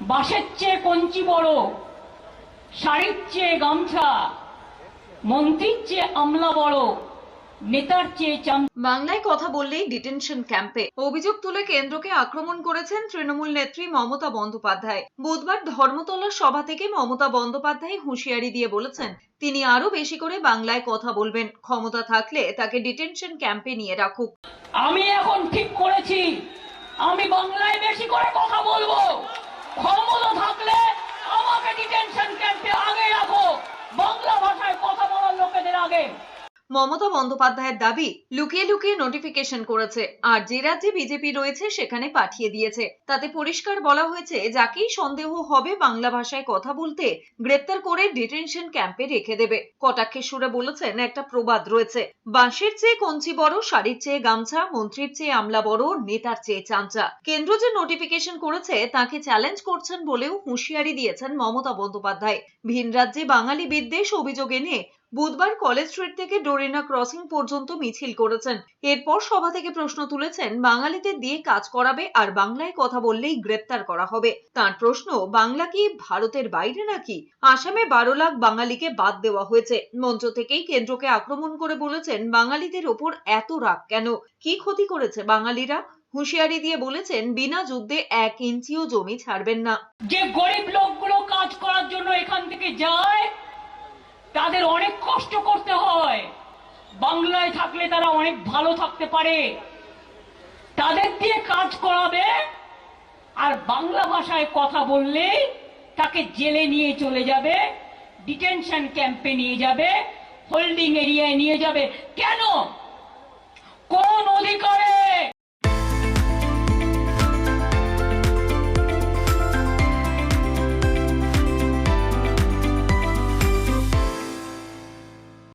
বাঁশের চেয়ে কঞ্চি বড় শাড়ির চেয়ে গামছা মন্ত্রীর চেয়ে আমলা বড় নেতার চেয়ে চাম বাংলায় কথা বললেই ডিটেনশন ক্যাম্পে। অভিযোগ তুলে কেন্দ্রকে আক্রমণ করেছেন তৃণমূল নেত্রী মমতা বন্দ্যোপাধ্যায়। বুধবার ধর্মতলার সভা থেকে মমতা বন্দ্যোপাধ্যায় হুঁশিয়ারি দিয়ে বলেছেন তিনি আরও বেশি করে বাংলায় কথা বলবেন। ক্ষমতা থাকলে তাকে ডিটেনশন ক্যাম্পে নিয়ে রাখুক। আমি এখন ঠিক করেছি। আমি বাংলায় বেশি করে কথা বলব। ক্ষমতা থাকলে আমাকে ডিটেনশন ক্যাম্পে আগে রাখো বাংলা ভাষায় কথা বলার লোকেদের আগে মমতা বন্দ্যোপাধ্যায়ের দাবি লুকিয়ে লুকিয়ে নোটিফিকেশন করেছে। আর যে রাজ্যে বিজেপি রয়েছে সেখানে পাঠিয়ে দিয়েছে। তাতে পরিষ্কার বলা হয়েছে, যাকেই সন্দেহ হবে বাংলা ভাষায় কথা বলতে, গ্রেপ্তার করে ডিটেনশন ক্যাম্পে রেখে দেবে। কটাক্ষের সুরে বলেছেন, একটা প্রবাদ রয়েছে। বাঁশের চেয়ে কঞ্চি বড়, শাড়ির চেয়ে গামছা, মন্ত্রীর চেয়ে আমলা বড়, নেতার চেয়ে চাঞ্চা কেন্দ্র যে নোটিফিকেশন করেছে, তাকে চ্যালেঞ্জ করছেন বলেও হুঁশিয়ারি দিয়েছেন মমতা বন্দ্যোপাধ্যায়। ভিন রাজ্যে বাঙালি বিদ্বেষ অভিযোগ এনে বুধবার কলেজ স্ট্রিট থেকে ডোরিনা ক্রসিং পর্যন্ত মিছিল করেছেন। এরপর সভা থেকে প্রশ্ন তুলেছেন, বাঙালিদের দিয়ে কাজ করাবে আর বাংলায় কথা বললেই গ্রেপ্তার করা হবে। তার প্রশ্ন, বাংলা কি ভারতের বাইরে নাকি? আসামে বারো লাখ বাঙালিকে বাদ দেওয়া হয়েছে। মঞ্চ থেকেই কেন্দ্রকে আক্রমণ করে বলেছেন, বাঙালিদের ওপর এত রাগ কেন? কি ক্ষতি করেছে বাঙালিরা? হুঁশিয়ারি দিয়ে বলেছেন, বিনা যুদ্ধে এক ইঞ্চিও জমি ছাড়বেন না। যে গরিব লোকগুলো কাজ করার জন্য এখান থেকে যায় অনেক কষ্ট করতে হয়। বাংলায় থাকলে তারা অনেক ভালো থাকতে পারে। তাদের দিয়ে কাজ করাবে আর বাংলা ভাষায় কথা বললে তাকে জেলে নিয়ে চলে যাবে, ডিটেনশন ক্যাম্পে নিয়ে যাবে, হোল্ডিং এরিয়ায় নিয়ে যাবে। কেন?